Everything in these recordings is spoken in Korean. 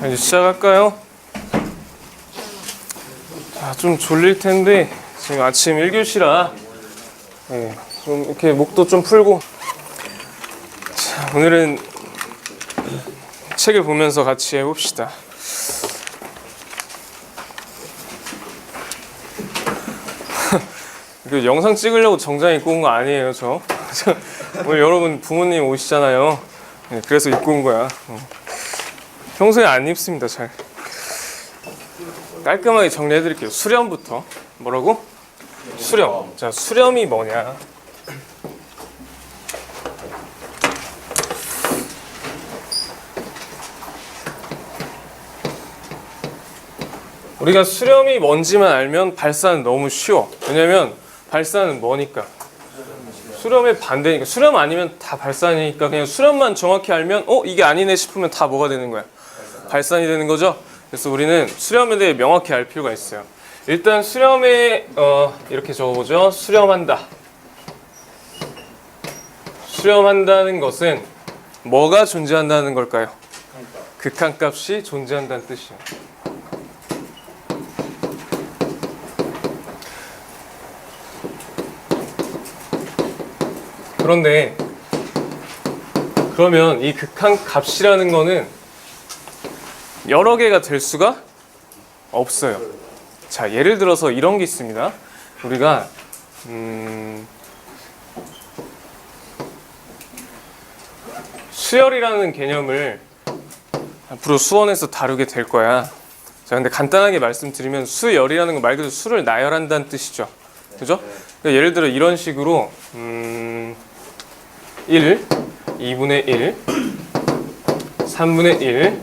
자, 이제 시작할까요? 자, 좀 졸릴 텐데 지금 아침 1교시라 네, 좀 이렇게 목도 좀 풀고 자, 오늘은 책을 보면서 같이 해봅시다. 그 영상 찍으려고 정장 입고 온 거 아니에요, 저. 저 오늘 여러분 부모님 오시잖아요. 네, 그래서 입고 온 거야. 어. 평소에 안 입습니다, 잘. 깔끔하게 정리해 드릴게요. 수렴부터. 뭐라고? 수렴. 자, 수렴이 뭐냐? 우리가 수렴이 뭔지만 알면 발사는 너무 쉬워. 왜냐면 발사는 뭐니까. 수렴의 반대니까. 수렴 아니면 다 발산이니까 그냥 수렴만 정확히 알면 어 이게 아니네 싶으면 다 뭐가 되는 거야. 발산이 되는 거죠. 그래서 우리는 수렴에 대해 명확히 알 필요가 있어요. 일단 수렴에 어 이렇게 적어보죠. 수렴한다. 수렴한다는 것은 뭐가 존재한다는 걸까요? 극한값이 존재한다는 뜻이에요. 그런데 그러면 이 극한 값이라는 거는 여러 개가 될 수가 없어요. 자, 예를 들어서 이런 게 있습니다. 우리가 음, 수열이라는 개념을 앞으로 수원에서 다루게 될 거야. 자, 근데 간단하게 말씀드리면 수열이라는 건 말 그대로 수를 나열한다는 뜻이죠. 그죠? 그러니까 예를 들어 이런 식으로 음, 1, 2분의 1, 3분의 1,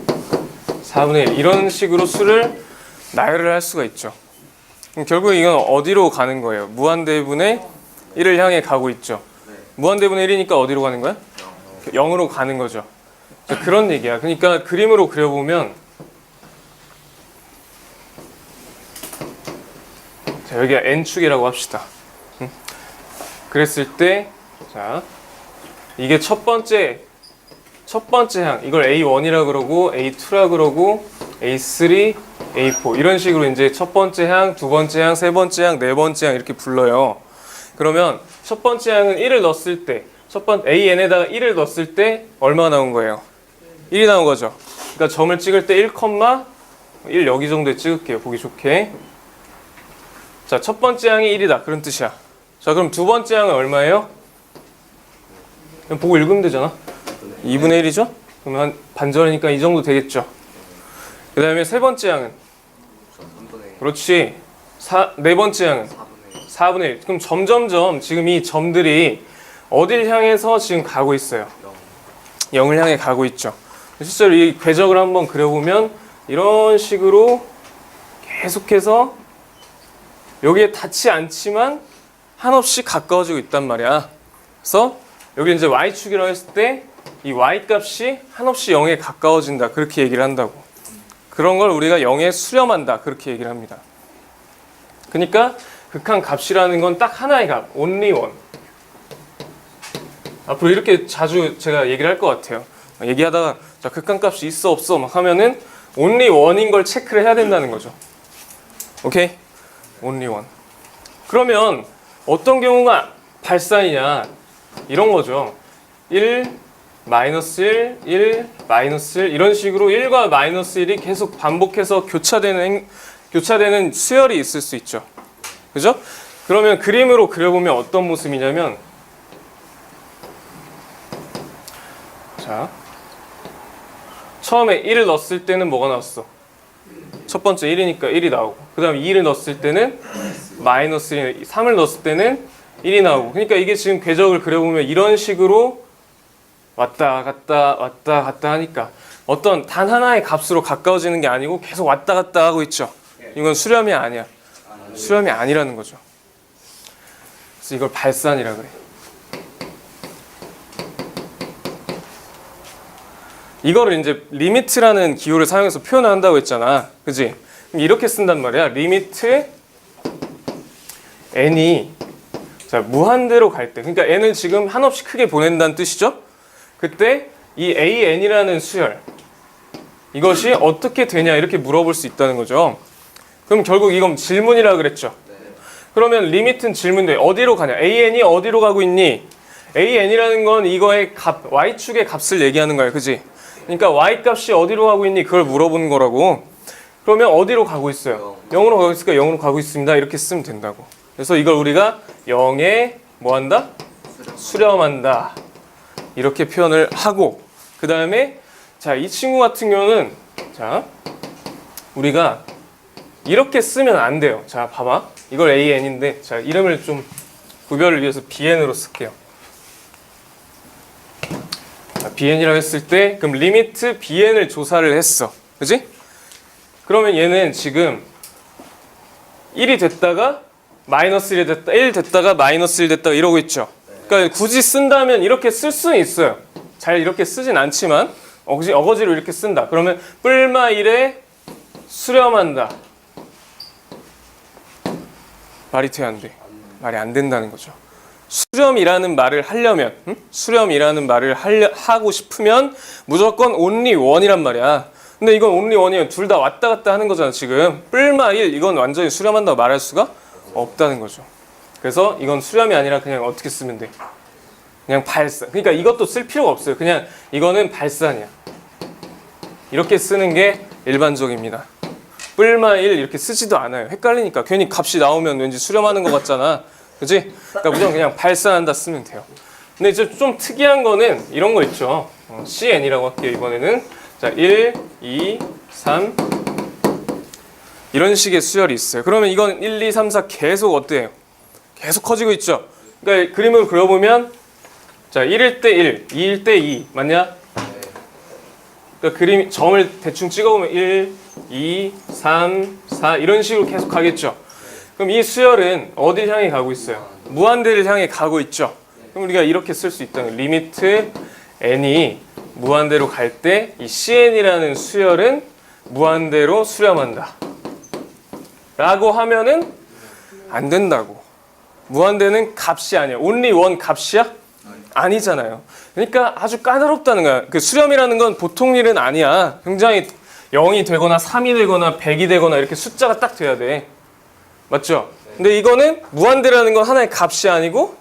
4분의 1 이런 식으로 수를 나열을 할 수가 있죠. 결국 이건 어디로 가는 거예요? 무한대분의 1을 향해 가고 있죠. 무한대분의 1이니까 어디로 가는 거야? 0으로 가는 거죠. 자, 그런 얘기야. 그러니까 그림으로 그려보면 자, 여기가 n축이라고 합시다. 응? 그랬을 때 자, 이게 첫 번째 첫 번째 항 이걸 A1이라 그러고 A2라 그러고 A3, A4 이런 식으로 이제 첫 번째 항, 두 번째 항, 세 번째 항, 네 번째 항 이렇게 불러요. 그러면 첫 번째 항은 1을 넣었을 때 첫 번 AN에다가 1을 넣었을 때 얼마 나온 거예요? 1이 나온 거죠. 그러니까 점을 찍을 때 1, 1 여기 정도에 찍을게요. 보기 좋게. 자, 첫 번째 항이 1이다. 그런 뜻이야. 자, 그럼 두 번째 항은 얼마예요? 보고 읽으면 되잖아. 2분의 1이죠? 그러면 한 반절이니까 이 정도 되겠죠. 그 다음에 세 번째 항은? 그렇지. 사, 네 번째 항은? 4분의 1. 그럼 점점점 지금 이 점들이 어딜 향해서 지금 가고 있어요? 0 을 향해 가고 있죠. 실제로 이 궤적을 한번 그려보면 이런 식으로 계속해서 여기에 닿지 않지만 한없이 가까워지고 있단 말이야. 그래서 여기 이제 y축이라고 했을 때 이 y 값이 한없이 0에 가까워진다. 그렇게 얘기를 한다고. 그런 걸 우리가 0에 수렴한다. 그렇게 얘기를 합니다. 그러니까 극한 값이라는 건 딱 하나의 값, only one. 앞으로 이렇게 자주 제가 얘기를 할 것 같아요. 얘기하다가 자, 극한 값이 있어 없어 막 하면은 only one인 걸 체크를 해야 된다는 거죠. 오케이? only one. 그러면 어떤 경우가 발산이냐 이런 거죠. 1 마이너스 1, 1 마이너스 1 이런 식으로 1과 마이너스 1이 계속 반복해서 교차되는 행- 교차되는 수열이 있을 수 있죠. 그죠? 그러면 그림으로 그려보면 어떤 모습이냐면 자 처음에 1을 넣었을 때는 뭐가 나왔어? 첫 번째 1이니까 1이 나오고 그 다음에 2를 넣었을 때는 마이너스 1, 3을 넣었을 때는 1이 나오고 그러니까 이게 지금 궤적을 그려보면 이런 식으로 왔다 갔다 왔다 갔다 하니까 어떤 단 하나의 값으로 가까워지는 게 아니고 계속 왔다 갔다 하고 있죠. 이건 수렴이 아니야. 수렴이 아니라는 거죠. 그래서 이걸 발산이라 그래. 이거를 이제 리미트라는 기호를 사용해서 표현을 한다고 했잖아. 그지? 이렇게 쓴단 말이야. 리미트 n이 자 무한대로 갈 때. 그러니까 n을 지금 한없이 크게 보낸다는 뜻이죠 그때 이 AN이라는 수열, 이것이 어떻게 되냐 이렇게 물어볼 수 있다는 거죠. 그럼 결국 이건 질문이라 그랬죠. 그러면 리미트는 질문인데 어디로 가냐? AN이 어디로 가고 있니? AN이라는 건 이거의 값, y축의 값을 얘기하는 거야. 그지? 그러니까 y 값이 어디로 가고 있니? 그걸 물어보는 거라고. 그러면 어디로 가고 있어요? 0으로 가고 있으니까 0으로 가고 있습니다. 이렇게 쓰면 된다고. 그래서 이걸 우리가 0에 뭐 한다? 수렴한다. 이렇게 표현을 하고 그 다음에 자 이 친구 같은 경우는 자 우리가 이렇게 쓰면 안 돼요. 자 봐봐 이걸 AN인데 자 이름을 좀 구별을 위해서 BN으로 쓸게요. 자, BN이라고 했을 때 그럼 리미트 BN을 조사를 했어. 그지? 그러면 얘는 지금 1이 됐다가 마이너스 1이 됐다 1 됐다가 마이너스 1 됐다가 이러고 있죠. 그러니까 굳이 쓴다면 이렇게 쓸 수는 있어요. 잘 이렇게 쓰진 않지만 어거지, 어거지로 이렇게 쓴다. 그러면 뿔마 1에 수렴한다. 말이 돼야 안 돼. 말이 안 된다는 거죠. 수렴이라는 말을 하려면 응? 수렴이라는 말을 하려, 하고 싶으면 무조건 only one이란 말이야. 근데 이건 only one이면 둘 다 왔다 갔다 하는 거잖아 지금. 뿔마 1 이건 완전히 수렴한다고 말할 수가 없다는 거죠. 그래서 이건 수렴이 아니라 그냥 어떻게 쓰면 돼? 그냥 발사. 그러니까 이것도 쓸 필요가 없어요. 그냥 이거는 발산이야. 이렇게 쓰는 게 일반적입니다. 뿔마 1 이렇게 쓰지도 않아요. 헷갈리니까 괜히 값이 나오면 왠지 수렴하는 것 같잖아. 그지? 그러니까 무조건 그냥 발산한다 쓰면 돼요. 근데 이제 좀 특이한 거는 이런 거 있죠. 어, CN이라고 할게요. 이번에는 자 1, 2, 3 이런 식의 수열이 있어요. 그러면 이건 1, 2, 3, 4 계속 어때요? 계속 커지고 있죠. 그러니까 그림을 그려보면 자 1일 때 1, 2일 때 2 맞냐? 그러니까 그림 점을 대충 찍어보면 1, 2, 3, 4 이런 식으로 계속 가겠죠. 그럼 이 수열은 어디 향해 가고 있어요? 무한대를 향해 가고 있죠. 그럼 우리가 이렇게 쓸 수 있다는. 리미트 n이 무한대로 갈 때 이 cn이라는 수열은 무한대로 수렴한다. 라고 하면은 안 된다고. 무한대는 값이 아니야. only one 값이야? 아니잖아요. 그러니까 아주 까다롭다는 거야. 그 수렴이라는 건 보통 일은 아니야. 굉장히 0이 되거나 3이 되거나 100이 되거나 이렇게 숫자가 딱 돼야 돼. 맞죠? 근데 이거는 무한대라는 건 하나의 값이 아니고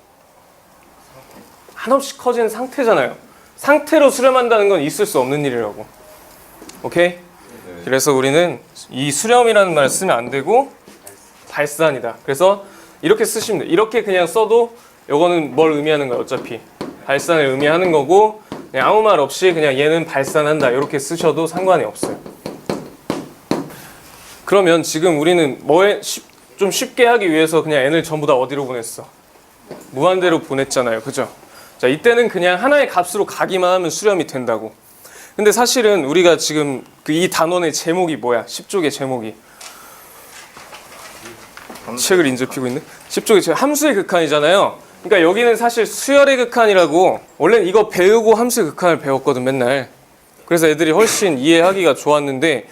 한없이 커지는 상태잖아요. 상태로 수렴한다는 건 있을 수 없는 일이라고. 오케이? 그래서 우리는 이 수렴이라는 말을 쓰면 안 되고 발산이다. 그래서 이렇게 쓰시면 돼요. 이렇게 그냥 써도 요거는 뭘 의미하는 거예요, 어차피. 발산을 의미하는 거고 그냥 아무 말 없이 그냥 얘는 발산한다. 이렇게 쓰셔도 상관이 없어요. 그러면 지금 우리는 뭐에 쉽- 좀 쉽게 하기 위해서 그냥 n을 전부 다 어디로 보냈어? 무한대로 보냈잖아요. 그죠? 자, 이때는 그냥 하나의 값으로 가기만 하면 수렴이 된다고. 근데 사실은 우리가 지금 그 이 단원의 제목이 뭐야? 10쪽의 제목이. 책을 인접히고 있네. 10쪽의 제 함수의 극한이잖아요. 그러니까 여기는 사실 수열의 극한이라고 원래는 이거 배우고 함수의 극한을 배웠거든 맨날. 그래서 애들이 훨씬 이해하기가 좋았는데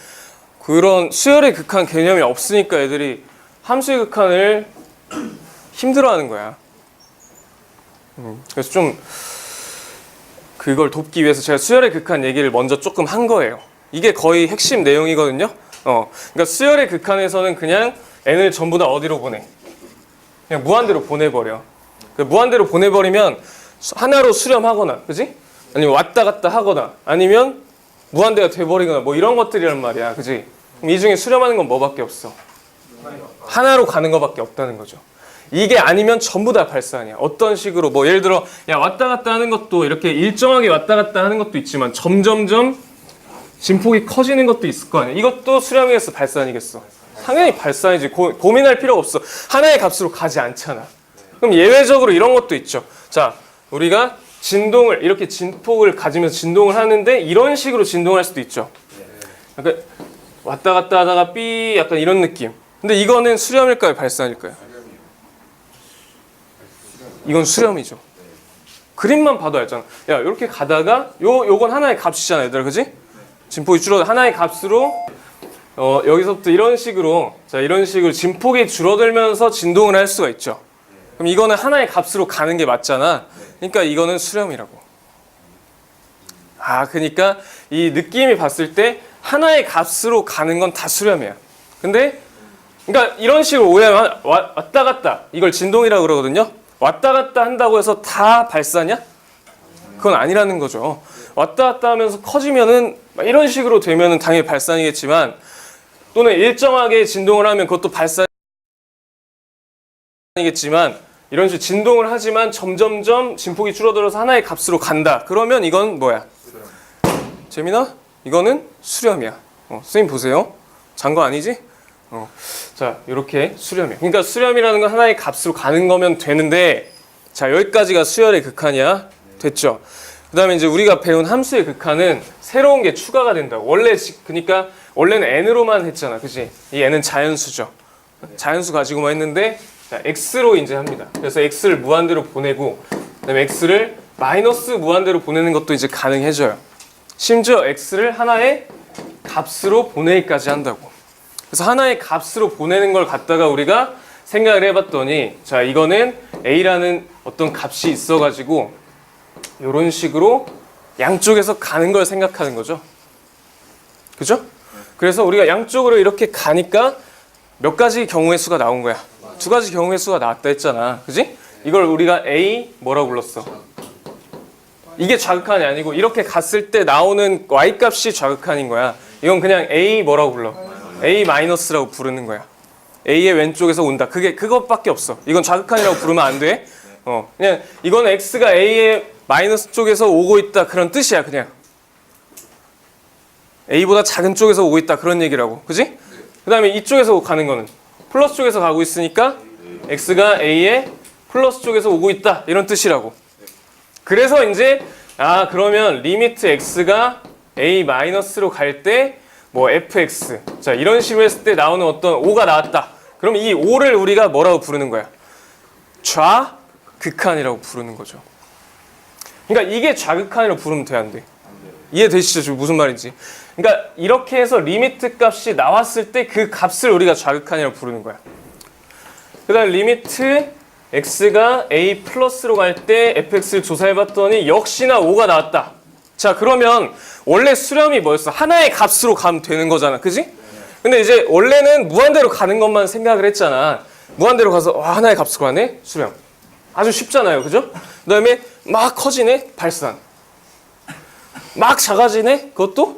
그런 수열의 극한 개념이 없으니까 애들이 함수의 극한을 힘들어하는 거야. 음, 그래서 좀 그걸 돕기 위해서 제가 수열의 극한 얘기를 먼저 조금 한 거예요. 이게 거의 핵심 내용이거든요. 어, 그러니까 수열의 극한에서는 그냥 n을 전부 다 어디로 보내? 그냥 무한대로 보내버려. 그 무한대로 보내버리면 수- 하나로 수렴하거나, 그지? 아니면 왔다 갔다 하거나, 아니면 무한대가 돼버리거나, 뭐 이런 것들이란 말이야, 그지? 이 중에 수렴하는 건 뭐밖에 없어? 하나로 가는 것밖에 없다는 거죠. 이게 아니면 전부 다 발산이야. 어떤 식으로 뭐 예를 들어 야 왔다 갔다 하는 것도 이렇게 일정하게 왔다 갔다 하는 것도 있지만 점점점 진폭이 커지는 것도 있을 거 아니야. 이것도 수렴이겠어, 발산이겠어. 당연히 발산이지. 고, 고민할 필요가 없어. 하나의 값으로 가지 않잖아. 그럼 예외적으로 이런 것도 있죠. 자, 우리가 진동을 이렇게 진폭을 가지면서 진동을 하는데 이런 식으로 진동할 수도 있죠. 약간 왔다 갔다 하다가 삐 약간 이런 느낌. 근데 이거는 수렴일까요, 발산일까요? 이건 수렴이죠. 그림만 봐도 알잖아. 야, 이렇게 가다가 요 요건 하나의 값이잖아, 얘들아. 그지? 진폭이 줄어 하나의 값으로 어, 여기서부터 이런 식으로 자, 이런 식으로 진폭이 줄어들면서 진동을 할 수가 있죠. 그럼 이거는 하나의 값으로 가는 게 맞잖아. 그러니까 이거는 수렴이라고. 아, 그러니까 이 느낌이 봤을 때 하나의 값으로 가는 건 다 수렴이야. 근데 그러니까 이런 식으로 오해하면 와- 왔다 갔다 이걸 진동이라고 그러거든요. 왔다 갔다 한다고 해서 다 발사냐? 그건 아니라는 거죠. 왔다 갔다 하면서 커지면은 막 이런 식으로 되면은 당연히 발산이겠지만 또는 일정하게 진동을 하면 그것도 발산이겠지만 이런 식으로 진동을 하지만 점점점 진폭이 줄어들어서 하나의 값으로 간다. 그러면 이건 뭐야? 재민아? 이거는 수렴이야. 어, 선생님 보세요. 잔 거 아니지? 어. 자, 이렇게 수렴이야. 그러니까 수렴이라는 건 하나의 값으로 가는 거면 되는데 자, 여기까지가 수열의 극한이야. 됐죠? 그 다음에 이제 우리가 배운 함수의 극한은 새로운 게 추가가 된다고. 원래 지- 그러니까 원래는 n으로만 했잖아. 그지? 이 n은 자연수죠. 자연수 가지고만 했는데 자, x로 이제 합니다. 그래서 x를 무한대로 보내고 그다음에 x를 마이너스 무한대로 보내는 것도 이제 가능해져요. 심지어 x를 하나의 값으로 보내기까지 한다고. 그래서 하나의 값으로 보내는 걸 갖다가 우리가 생각을 해봤더니 자 이거는 a라는 어떤 값이 있어가지고 이런 식으로 양쪽에서 가는 걸 생각하는 거죠. 그죠? 그래서 우리가 양쪽으로 이렇게 가니까 몇 가지 경우의 수가 나온 거야. 두 가지 경우의 수가 나왔다 했잖아. 그지? 이걸 우리가 A 뭐라고 불렀어? 이게 좌극한이 아니고 이렇게 갔을 때 나오는 y 값이 좌극한인 거야. 이건 그냥 A 뭐라고 불러? A 마이너스라고 부르는 거야. A의 왼쪽에서 온다. 그게 그것밖에 없어. 이건 좌극한이라고 부르면 안 돼. 어, 그냥 이건 X가 A의 마이너스 쪽에서 오고 있다 그런 뜻이야, 그냥. A보다 작은 쪽에서 오고 있다 그런 얘기라고. 그지? 그 다음에 이쪽에서 가는 거는 플러스 쪽에서 가고 있으니까 X가 A의 플러스 쪽에서 오고 있다 이런 뜻이라고. 그래서 이제 아 그러면 리미트 x가 a 마이너스로 갈 때 뭐 fx 자 이런 식으로 했을 때 나오는 어떤 5가 나왔다. 그럼 이 5를 우리가 뭐라고 부르는 거야? 좌 극한이라고 부르는 거죠. 그러니까 이게 좌극한이라고 부르면 돼안 돼? 이해되시죠? 지금 무슨 말인지. 그러니까 이렇게 해서 리미트 값이 나왔을 때 그 값을 우리가 좌극한이라고 부르는 거야. 그 다음 리미트 x가 a 플러스로 갈 때 fx를 조사해봤더니 역시나 5가 나왔다. 자 그러면 원래 수렴이 뭐였어? 하나의 값으로 가면 되는 거잖아, 그지? 근데 이제 원래는 무한대로 가는 것만 생각을 했잖아. 무한대로 가서 와, 하나의 값으로 가네 수렴. 아주 쉽잖아요, 그죠? 그 다음에 막 커지네 발산. 막 작아지네 그것도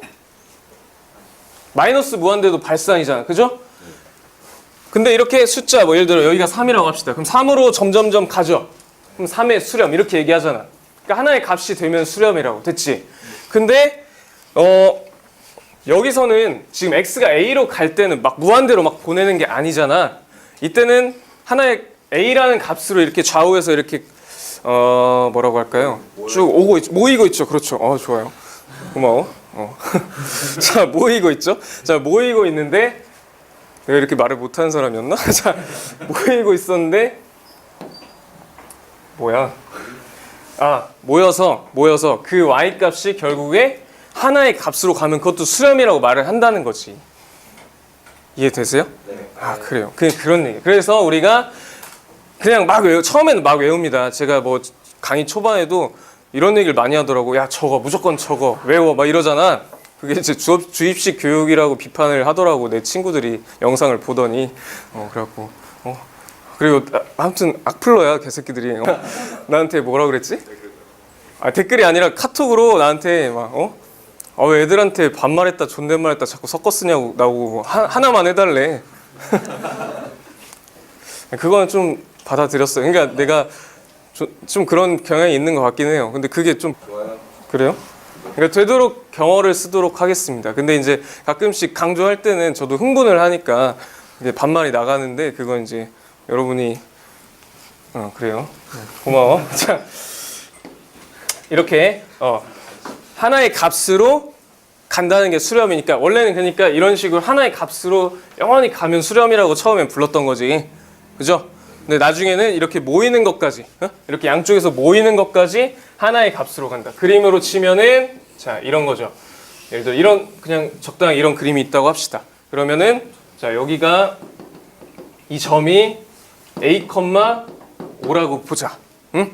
마이너스 무한대도 발산이잖아, 그죠? 근데 이렇게 숫자 뭐 예를 들어 여기가 3이라고 합시다. 그럼 3으로 점점점 가죠. 그럼 3의 수렴 이렇게 얘기하잖아. 그러니까 하나의 값이 되면 수렴이라고 됐지. 근데 어 여기서는 지금 x가 a로 갈 때는 막 무한대로 막 보내는 게 아니잖아. 이때는 하나의 a라는 값으로 이렇게 좌우에서 이렇게 어 뭐라고 할까요? 쭉 오고 있, 모이고 있죠. 그렇죠. 어 좋아요. 고마워. 어. 자 모이고 있죠. 자 모이고 있는데 내가 이렇게 말을 못하는 사람이었나? 자, 모이고 있었는데 뭐야? 아, 모여서 모여서 그 y 값이 결국에 하나의 값으로 가면 그것도 수렴이라고 말을 한다는 거지. 이해되세요? 아, 그래요. 그 그런 얘기. 그래서 우리가 그냥 막 외우 처음에는 막 외웁니다. 제가 뭐 강의 초반에도 이런 얘기를 많이 하더라고. 야, 저거 무조건 저거 외워 막 이러잖아. 그게 이제 주업, 주입식 교육이라고 비판을 하더라고 내 친구들이 영상을 보더니. 어 그래갖고 어. 그리고 아, 아무튼 악플러야 개새끼들이. 어, 나한테 뭐라 그랬지? 아 댓글이 아니라 카톡으로 나한테 막어 아 왜 애들한테 반말했다 존댓말했다 자꾸 섞어 쓰냐고 나오고 하, 하나만 해달래. 그거는 좀 받아들였어요. 그러니까 내가 좀, 좀 그런 경향이 있는 것 같긴 해요 근데 그게 좀 그래요? 그러니까 되도록 경어를 쓰도록 하겠습니다. 근데 이제 가끔씩 강조할 때는 저도 흥분을 하니까 이제 반말이 나가는데 그건 이제 여러분이 어 그래요. 네, 고마워. 자 이렇게 어 하나의 값으로 간다는 게 수렴이니까 원래는 그러니까 이런 식으로 하나의 값으로 영원히 가면 수렴이라고 처음엔 불렀던 거지. 그죠? 근데 나중에는 이렇게 모이는 것까지 어? 이렇게 양쪽에서 모이는 것까지 하나의 값으로 간다. 그림으로 치면은 자 이런 거죠. 예를 들어 이런 그냥 적당히 이런 그림이 있다고 합시다. 그러면은 자 여기가 이 점이 a, 5라고 보자. 응?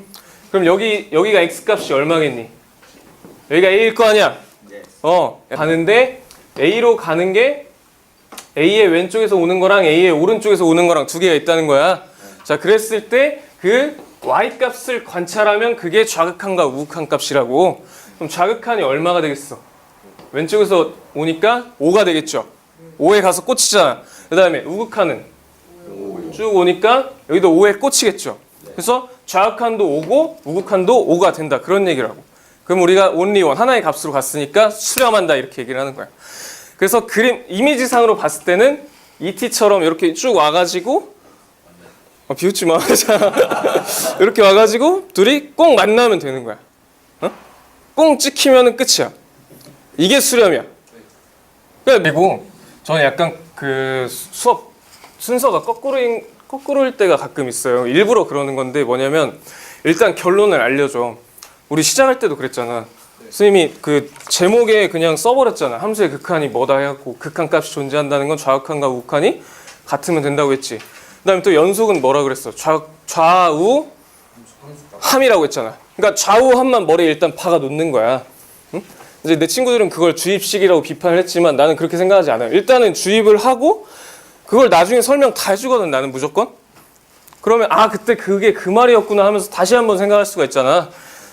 그럼 여기 여기가 x 값이 얼마겠니? 여기가 A일 거 아니야. 네. 어 가는데 A로 가는 게 A의 왼쪽에서 오는 거랑 A의 오른쪽에서 오는 거랑 두 개가 있다는 거야. 자 그랬을 때 그 y 값을 관찰하면 그게 좌극한과 우극한 값이라고. 그럼 좌극한이 얼마가 되겠어? 왼쪽에서 오니까 5가 되겠죠. 5에 가서 꽂히잖아. 그 다음에 우극한은 쭉 오니까 여기도 5에 꽂히겠죠. 그래서 좌극한도 5고 우극한도 5가 된다. 그런 얘기라고. 그럼 우리가 one 하나의 값으로 갔으니까 수렴한다 이렇게 얘기를 하는 거야. 그래서 그림 이미지상으로 봤을 때는 ET처럼 이렇게 쭉 와가지고 어, 비웃지 마. 자, 이렇게 와가지고 둘이 꼭 만나면 되는 거야. 어? 꽁 찍히면은 끝이야. 이게 수렴이야. 그리고 저는 약간 그 수업 순서가 거꾸로인 거꾸로일 때가 가끔 있어요. 일부러 그러는 건데 뭐냐면 일단 결론을 알려줘. 우리 시작할 때도 그랬잖아. 선생님이 그 제목에 그냥 써버렸잖아. 함수의 극한이 뭐다 해갖고 극한 값이 존재한다는 건 좌극한과 우극한이 같으면 된다고 했지. 그다음에 또 연속은 뭐라 그랬어? 좌 좌우 함이라고 했잖아. 그러니까 좌우 함만 머리에 일단 박아 놓는 거야. 응? 이제 내 친구들은 그걸 주입식이라고 비판을 했지만 나는 그렇게 생각하지 않아요. 일단은 주입을 하고 그걸 나중에 설명 다 해주거든 나는 무조건. 그러면 아 그때 그게 그 말이었구나 하면서 다시 한번 생각할 수가 있잖아.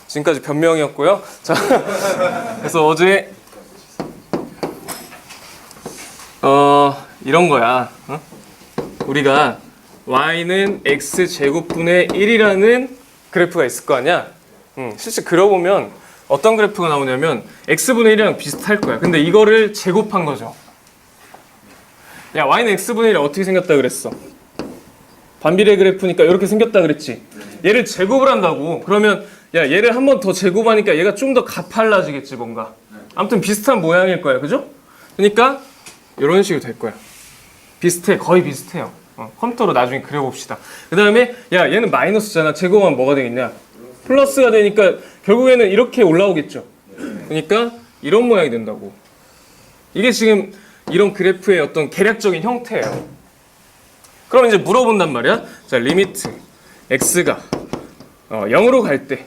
지금까지 변명이었고요. 자, 그래서 어제 어 이런 거야. 어? 우리가 y는 x 제곱분의 1이라는 그래프가 있을 거 아니야. 음, 실제 그려보면 어떤 그래프가 나오냐면 x분의 1이랑 비슷할 거야. 근데 이거를 제곱한 거죠. 야 y는 x분의 1이 어떻게 생겼다 그랬어? 반비례 그래프니까 이렇게 생겼다 그랬지. 얘를 제곱을 한다고. 그러면 야 얘를 한 번 더 제곱하니까 얘가 좀 더 가팔라지겠지 뭔가. 아무튼 비슷한 모양일 거야, 그죠? 그러니까 이런 식으로 될 거야. 비슷해, 거의 비슷해요. 어, 컴퓨터로 나중에 그려봅시다. 그 다음에 야 얘는 마이너스잖아. 제곱하면 뭐가 되겠냐? 플러스가 되니까 결국에는 이렇게 올라오겠죠. 그러니까 이런 모양이 된다고. 이게 지금 이런 그래프의 어떤 계략적인 형태예요. 그럼 이제 물어본단 말이야. 자, 리미트 x가 어, 0으로 갈 때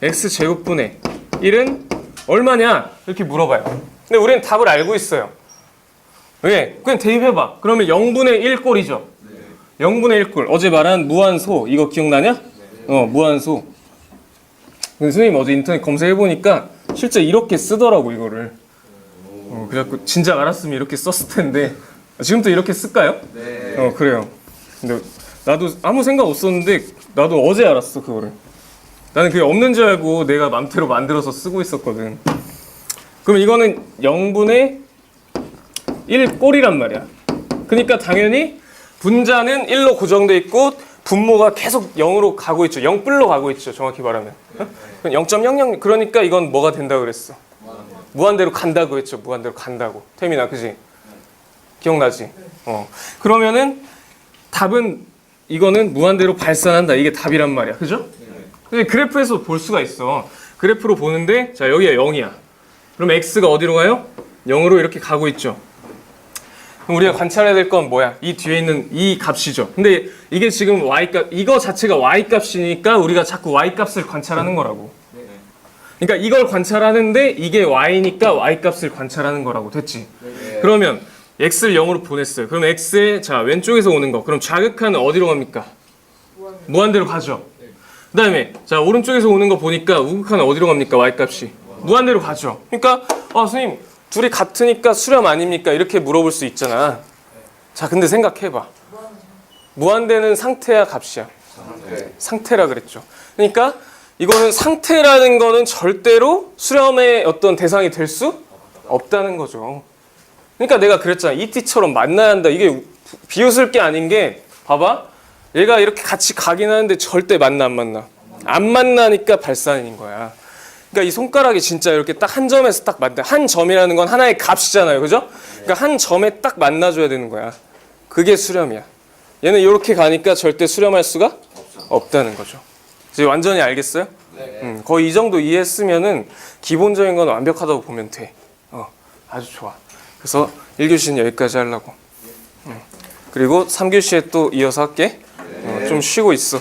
x 제곱분의 1은 얼마냐? 이렇게 물어봐요. 근데 우리는 답을 알고 있어요. 왜? 그냥 대입해봐. 그러면 0분의 1꼴이죠. 0분의 1꼴. 어제 말한 무한소 이거 기억나냐? 어, 무한소. 근데 선생님 어제 인터넷 검색해보니까 실제 이렇게 쓰더라고 이거를. 어, 그래갖고 진작 알았으면 이렇게 썼을 텐데 지금도 이렇게 쓸까요? 네. 어 그래요. 근데 나도 아무 생각 없었는데 나도 어제 알았어 그거를. 나는 그게 없는 줄 알고 내가 맘대로 만들어서 쓰고 있었거든. 그럼 이거는 0분의 1 꼴이란 말이야. 그러니까 당연히 분자는 1로 고정돼 있고 분모가 계속 0으로 가고 있죠. 0뿔로 가고 있죠. 정확히 말하면. 어? 그럼 0.00 그러니까 이건 뭐가 된다 그랬어? 무한대로 간다고 했죠. 무한대로 간다고. 태민아, 그지? 기억나지? 어. 그러면은 답은 이거는 무한대로 발산한다. 이게 답이란 말이야. 그죠? 근데 그래프에서 볼 수가 있어. 그래프로 보는데 자, 여기가 0이야. 그럼 x가 어디로 가요? 0으로 이렇게 가고 있죠. 그럼 우리가 관찰해야 될 건 뭐야? 이 뒤에 있는 이 값이죠. 근데 이게 지금 y 값 이거 자체가 y 값이니까 우리가 자꾸 y 값을 관찰하는 거라고. 그러니까 이걸 관찰하는데 이게 y니까 y 값을 관찰하는 거라고 됐지. 그러면 x를 0으로 보냈어요. 그럼 x의 자 왼쪽에서 오는 거. 그럼 좌극한은 어디로 갑니까? 무한대로 가죠. 그다음에 자 오른쪽에서 오는 거 보니까 우극한은 어디로 갑니까? y 값이 무한대로 가죠. 그러니까 아 선생님 둘이 같으니까 수렴 아닙니까? 이렇게 물어볼 수 있잖아. 자 근데 생각해봐. 무한대는 상태야 값이야. 상태라 그랬죠. 그러니까 이거는 상태라는 거는 절대로 수렴의 어떤 대상이 될 수 없다는 거죠. 그러니까 내가 그랬잖아. ET처럼 만나야 한다. 이게 비웃을 게 아닌 게 봐봐. 얘가 이렇게 같이 가긴 하는데 절대 만나 안 만나. 안 만나니까 발산인 거야. 그러니까 이 손가락이 진짜 이렇게 딱 한 점에서 딱 만나. 한 점이라는 건 하나의 값이잖아요. 그죠? 그러니까 한 점에 딱 만나줘야 되는 거야. 그게 수렴이야. 얘는 이렇게 가니까 절대 수렴할 수가 없다는 거죠. 이제 완전히 알겠어요? 음, 거의 이 정도 이해했으면은 기본적인 건 완벽하다고 보면 돼. 어, 아주 좋아. 그래서 1교시는 여기까지 하려고. 음. 그리고 3교시에 또 이어서 할게. 어, 좀 쉬고 있어.